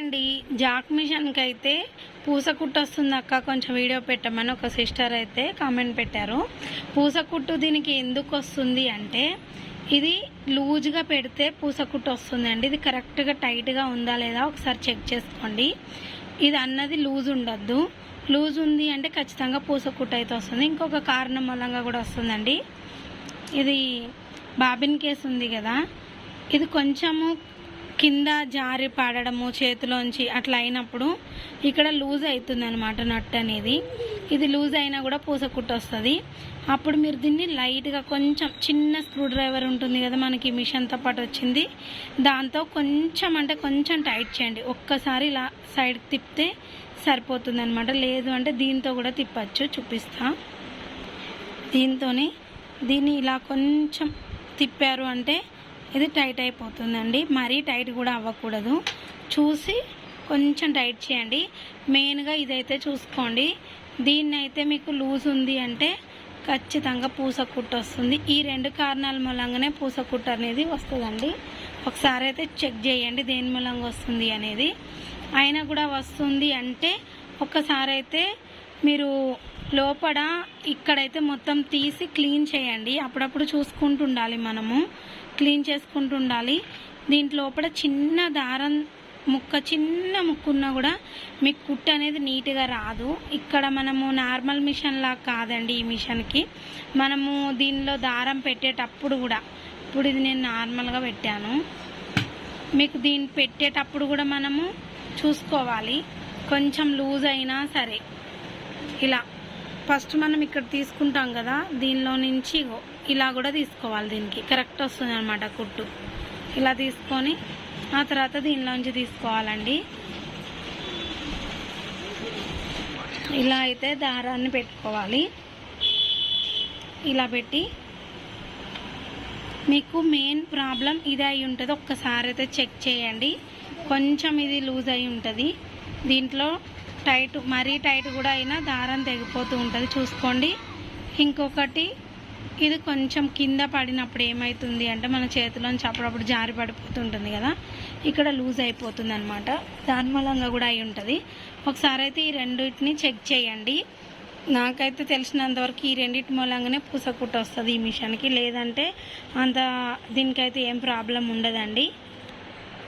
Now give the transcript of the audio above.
అండి. జాక్ మిషన్కి అయితే పూస కుట్టు వస్తుంది అక్క. కొంచెం వీడియో పెట్టమని ఒక సిస్టర్ అయితే కామెంట్ పెట్టారు. పూసకుట్టు దీనికి ఎందుకు వస్తుంది అంటే ఇది లూజ్గా పెడితే పూస కుట్టు వస్తుంది అండి. ఇది కరెక్ట్గా టైట్గా ఉందా లేదా ఒకసారి చెక్ చేసుకోండి. ఇది అన్నది లూజ్ ఉండొద్దు. లూజ్ ఉంది అంటే ఖచ్చితంగా పూస కుట్టు అయితే వస్తుంది. ఇంకొక కారణం మూలంగా కూడా వస్తుందండి. ఇది బాబిన్ కేస్ ఉంది కదా. ఇది కొంచెము కింద జారి పడడము చేతిలోంచి అట్లా అయినప్పుడు ఇక్కడ లూజ్ అవుతుంది అనమాట నట్ అనేది. ఇది లూజ్ అయినా కూడా పూస కుట్టు వస్తుంది. అప్పుడు మీరు దీన్ని లైట్గా కొంచెం చిన్న స్క్రూ డ్రైవర్ ఉంటుంది కదా మనకి మిషన్తో పాటు వచ్చింది. దాంతో కొంచెం అంటే కొంచెం టైట్ చేయండి. ఒక్కసారి ఇలా సైడ్కి తిప్పితే సరిపోతుంది అనమాట లేదు అంటే దీంతో కూడా తిప్పచ్చు చూపిస్తా. దీంతోనే దీన్ని ఇలా కొంచెం తిప్పారు అంటే ఇది టైట్ అయిపోతుందండి. మరీ టైట్ కూడా అవ్వకూడదు. చూసి కొంచెం టైట్ చేయండి. మెయిన్గా ఇదైతే చూసుకోండి. దీన్ని అయితే మీకు లూజ్ ఉంది అంటే ఖచ్చితంగా పూస కుట్టు వస్తుంది. ఈ రెండు కారణాల మూలంగానే పూస కుట్టు అనేది వస్తుందండి. ఒకసారి అయితే చెక్ చేయండి దేని మూలంగా వస్తుంది అనేది. అయినా కూడా వస్తుంది అంటే ఒక్కసారి అయితే మీరు లోపల ఇక్కడైతే మొత్తం తీసి క్లీన్ చేయండి. అప్పుడప్పుడు చూసుకుంటూ ఉండాలి మనము. క్లీన్ చేసుకుంటూ ఉండాలి లోపల చిన్న దారం ముక్క చిన్న ముక్క ఉన్నా కూడా మీకు కుట్టు అనేది నీట్గా రాదు. ఇక్కడ మనము నార్మల్ మిషన్లా కాదండి ఈ మిషన్కి. మనము దీనిలో దారం పెట్టేటప్పుడు కూడా ఇప్పుడు ఇది నేను నార్మల్గా పెట్టాను. మీకు దీన్ని పెట్టేటప్పుడు కూడా మనము చూసుకోవాలి. కొంచెం లూజ్ అయినా సరే. ఇలా. ఫస్ట్ మనం ఇక్కడ తీసుకుంటాం కదా దీనిలో నుంచి ఇలా కూడా తీసుకోవాలి దీనికి. కరెక్ట్ వస్తుంది అనమాట కుట్టు. ఇలా తీసుకొని ఆ తర్వాత దీనిలోంచి తీసుకోవాలండి. ఇలా అయితే దారాన్ని పెట్టుకోవాలి. ఇలా పెట్టి మీకు మెయిన్ ప్రాబ్లం ఇది అయి ఉంటుంది. ఒక్కసారి అయితే చెక్ చేయండి. కొంచెం ఇది లూజ్ అయి ఉంటుంది. దీంట్లో టైట్ మరీ టైట్ కూడా అయినా దారం తెగిపోతూ ఉంటుంది. చూసుకోండి. ఇంకొకటి ఇది కొంచెం కింద పడినప్పుడు ఏమవుతుంది అంటే మన చేతిలోంచి అప్పుడప్పుడు జారి పడిపోతుంటుంది కదా. ఇక్కడ లూజ్ అయిపోతుంది అనమాట దాని మూలంగా కూడా అయి ఉంటుంది. ఒకసారి అయితే ఈ రెండింటిని చెక్ చేయండి. నాకైతే తెలిసినంతవరకు ఈ రెండింటి మూలంగానే పూస కుట్ట వస్తుంది ఈ మిషన్కి. లేదంటే అంత దీనికైతే ఏం ప్రాబ్లం ఉండదండి.